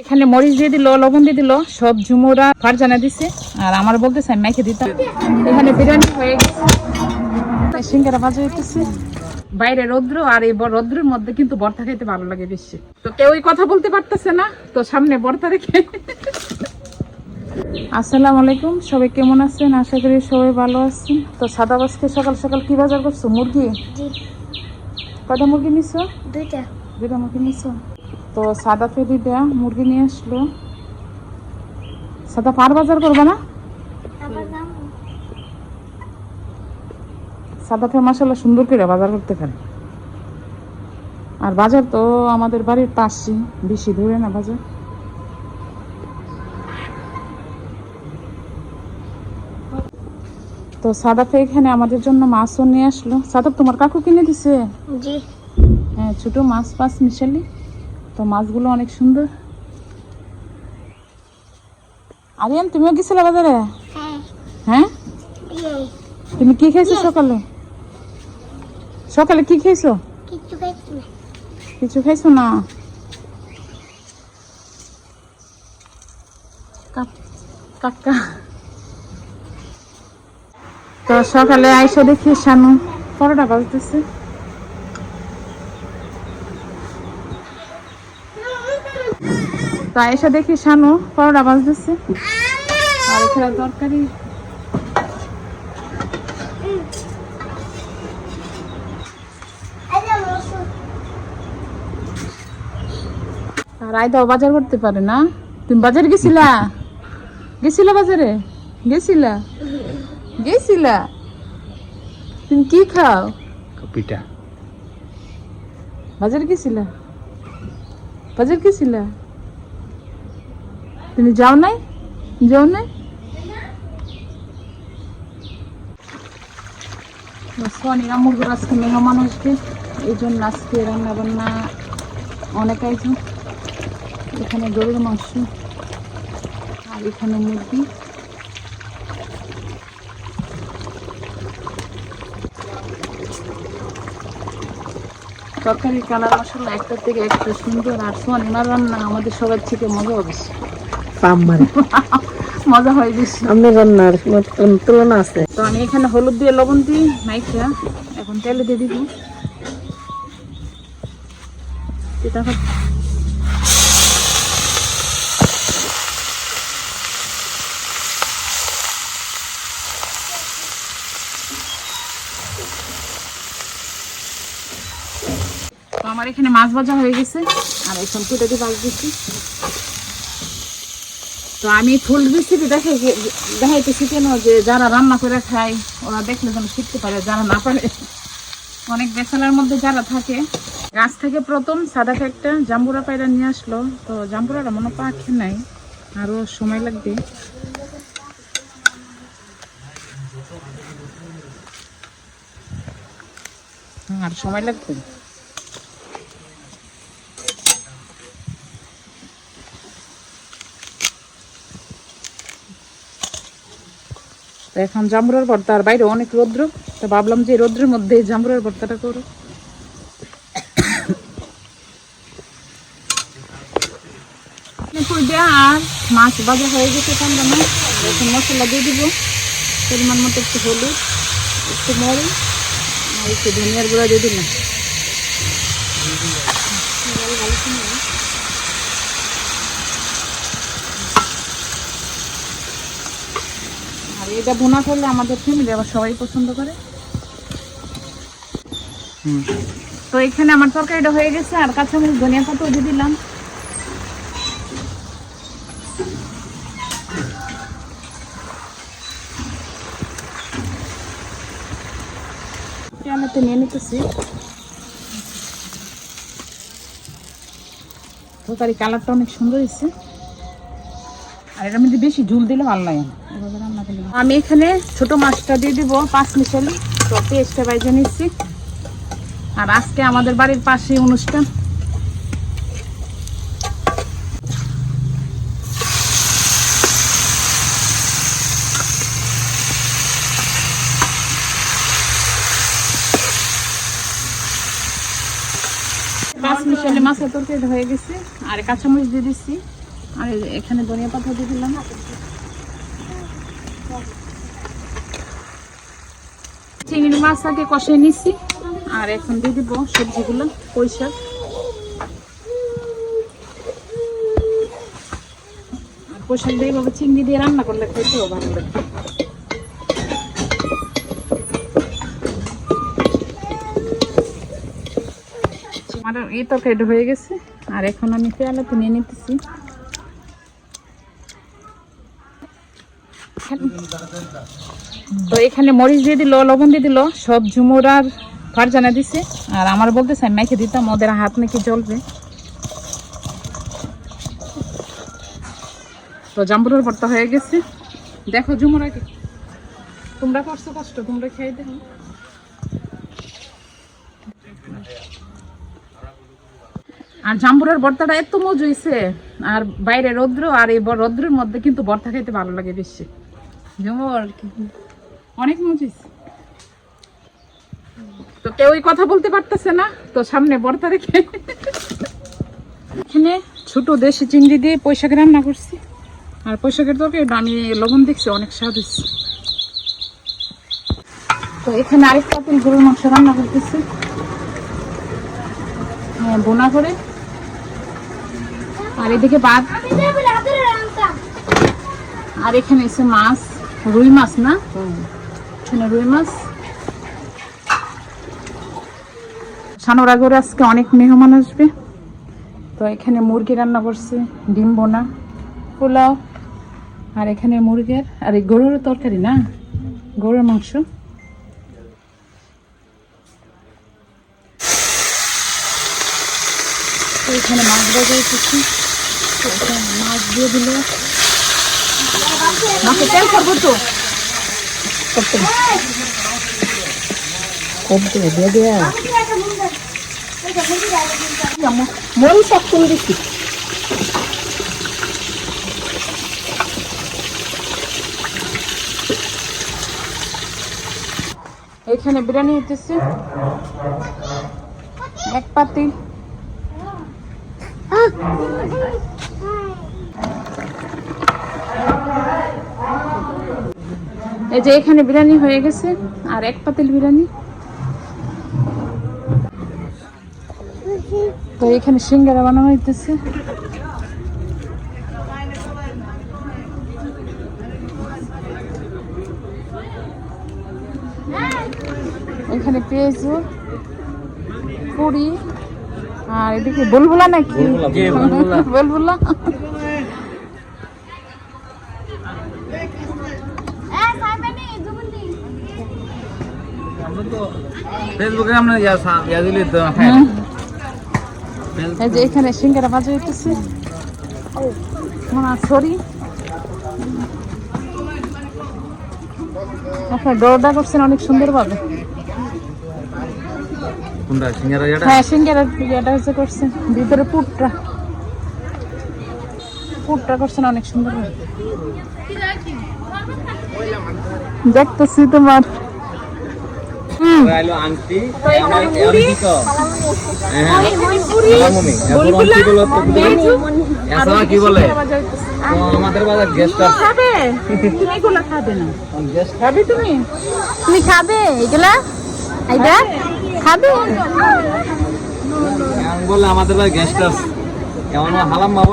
এখানে মরিচ দিয়ে দিল লবণ দিয়ে দিল সব ঝুমুরা ফারজানা দিছে। আর আমার বলতেছে আমি মাইকে দিতাম। এখানে বিরিয়ানি হয়ে গেছে। সিঙ্গারা ভাজা হইতেছে। বাইরে রৌদ্র আর এই রৌদ্রের মধ্যে কিন্তু বর্তা খাইতে ভালো লাগে বেশি। তো কেউই কথা বলতে পারতেছে না তো সামনে বর্তা রেখে আসসালামু আলাইকুম সবাই কেমন আছেন? আশা করি সবাই ভালো আছেন। তো সাদা বাসকে সকাল সকাল কি বাজার করছ? মুরগি? কটা মুরগি নিছো? দুইটা। দুটা মুরগি নিছো? তো সাদা ফেরি দেয়া মুরগি নিয়ে আসলো। সাদা পার বাজার করবে না? সাদা ফে মাসাল্লাহ সুন্দর করে বাজার করতে পারে। আর বাজার তো আমাদের বাড়ির পাশে বেশি দূরে না বাজার। তো সাদা ফে এখানে আমাদের জন্য মাছও নিয়ে আসলো। সাদা তোমার কাকু কিনে দিছে? জি। হ্যাঁ ছোট মাছ পাস মিশালি। তো মাছগুলো অনেক সুন্দর। আরিয়ান তুমিও গেছিলে বাজারে? হ্যাঁ। হ্যাঁ? ইয়ে। তুমি কি খেয়েছো সকালে? সকালে কি খেয়েছো? কিছু খাইছো না? কাকা। তো সকালে আইসা দেখি শানু পরোটা বাজতেছে। আইসা দেখি শানু পরোটা বাজতেছে। আর এখানে তরকারি। আর আইদাও বাজার করতে পারে না? তুমি বাজারে গেছিলা? গেছিলা বাজারে? গেছিলা? গেছিলা? তুমি কি খাও? পিঠা। বাজারে গেছিলা? বাজার গেছিলা? তুমি যাও নাই? যাও নাই? সোনি আমুর আজকে মেহমান আসবে এই জন্য আজকে রান্না বান্না অনেক আইটেম এখানে গরুর মাংস আর এখানে মুরগি। তরকারি কালার মশলা একটা থেকে একটা সুন্দর আর সোনিমার রান্না আমাদের সবার থেকে মজা হবে পাম্মার। মজা হয় বেশি। আমি রান্নার তুলনা আছে। তো আমি এখানে হলুদ দিয়ে লবণ দিই মাইখা এখন তেলে দিয়ে দিব। এটা আমার এখানে মাছ ভাজা হয়ে গেছে। আর এখন কেটে দিয়ে ভাজ দিচ্ছি। তো আমি ফুল রেসিপি দেখে দেখাইতেছি কেন যে যারা রান্না করে খায়, ওরা দেখলে যেন শিখতে পারে, যারা না পারে। অনেক বেসালার মধ্যে যারা থাকে, গাছ থেকে প্রথম সাদা একটা জাম্বুরা পায়রা নিয়ে আসলো। তো জাম্বুরাটা মনে পাখি নাই আরও সময় লাগবে। আর সময় লাগবে? এখন জামুরার ভর্তা আর বাইরে অনেক রৌদ্র, তো ভাবলাম যে রৌদ্রের মধ্যে জামুরার ভর্তাটা করো আর মাছ ভাজা হয়ে গেছে ঠান্ডা মাছ এখন মশলা দিয়ে দিব। পরিমাণ মতো একটু হলুদ, একটু মরি আর একটু ধনিয়ার গুঁড়া দিয়ে দিলাম। এটা বোনা করলে আমাদের ফ্যামিলি আবার সবাই পছন্দ করে। তো এখানে আমার তরকারিটা হয়ে গেছে আর কাঁচামরিচ ধনিয়া পাতাও দিয়ে দিলাম। নিয়ে নিতেছি। তরকারি কালারটা অনেক সুন্দর হয়েছে। আর এটার মধ্যে বেশি ঝুল দিলে ভালো লাগে না। আমি এখানে ছোট মাছটা দিয়ে দিব, পাঁচ মিশালি। তো পেঁয়াজটা বাইজে নিচ্ছি। আর আজকে আমাদের বাড়ির পাশে অনুষ্ঠান। পাঁচ মিশালি মাছের তরকারি হয়ে গেছে। আর কাঁচামরিচ দিয়ে দিচ্ছি। আর এখানে ধনিয়া পাতা দিয়ে দিলাম। চিংড়ি মাছ আগে কষাই নিচ্ছি আর এখন দিয়ে দিব সবজিগুলো পয়সা পোশাক দিয়ে এইভাবে চিংড়ি দিয়ে রান্না করলে খেতেও ভালো লাগে। আমার এই তরকারিটা হয়ে গেছে, আর এখন আমি পেয়ালাতে নিয়ে নিতেছি। তো এখানে মরিচ দিয়ে দিল, লবণ দিয়ে দিল, সব ঝুমুর আর ফারজানা দিছে। আর আমার বলতেছে, আমি মাইকে দিতাম, ওদের হাত নাকি জ্বলবে। তো জাম্বুরের ভর্তা হয়ে গেছে। দেখো ঝুমুর আগে। তোমরা করছ কষ্ট, তোমরা খেয়ে দেখো। আর জাম্বুরের ভর্তাটা এত মজা হয়েছে আর বাইরে রৌদ্র আর এই রৌদ্রের মধ্যে কিন্তু ভর্তা খাইতে ভালো লাগে বেশি। অনেক মজা হয়েছে তো কেউই কথা বলতে পারতেছে না, তো সামনে ভর্তা রেখে এখানে ছোট দেশি চিংড়ি দিয়ে পয়সাকে রান্না করছি। আর পয়সাকের তরকারি আমি লবণ দেখছি অনেক স্বাদ তো এখানে আরেক পাতিল গরুর মাংস রান্না করতেছি। হ্যাঁ বোনা করে। আর এদিকে ভাত। আর এখানে এসে মাছ। রুই মাছ না? রুই মাছ। সানোরা করে আজকে অনেক মেহমান আসবে। তো এখানে মুরগি রান্না করছে ডিম বোনা পোলাও আর এখানে মুরগের আর এই গরুর তরকারি না? গরুর মাংস। এখানে মাছ বাজা কিছু মাছ দিয়ে দিল। মাকে তেল করব তো। করতে করতে দিয়ে দেয়া মরি সব করে দিচ্ছি এখানে বিরিয়ানি হতেছে এক পাতি। এই যে এখানে বিরিয়ানি হয়ে গেছে আর এক পাতিল বিরিয়ানি। তো এখানে সিঙ্গারা বানানো হইতেছে। এখানে পেঁয়াজু পুরি আর এদিকে বুলবুলা নাকি? বুলবুলা ফেসবুকে আমরা ইয়া ইয়া দিলে তো হ্যাঁ এই যে এখানে সিঙ্গারা ভাজা হইতেছে। সরি। আপনার ডোরটা করছেন অনেক সুন্দর ভাবে কোনটা সিঙ্গারা হ্যাঁ সিঙ্গারা ইয়েটা হচ্ছে করছেন। ভিতরে পুটটা। পুটটা করছেন অনেক সুন্দর ভাবে দেখতেছি তোমার। কি বলে? হইতেছে। তো আমাদের বাজার গেস্ট তুমি খাবে? তুমি এগুলো খাবে না। গেস্ট খাবে তুমি? তুমি খাবে এগুলা? এইটা খাবে? বলে আমাদের বাজার গেস্ট আছে এমন হালাম বাবা?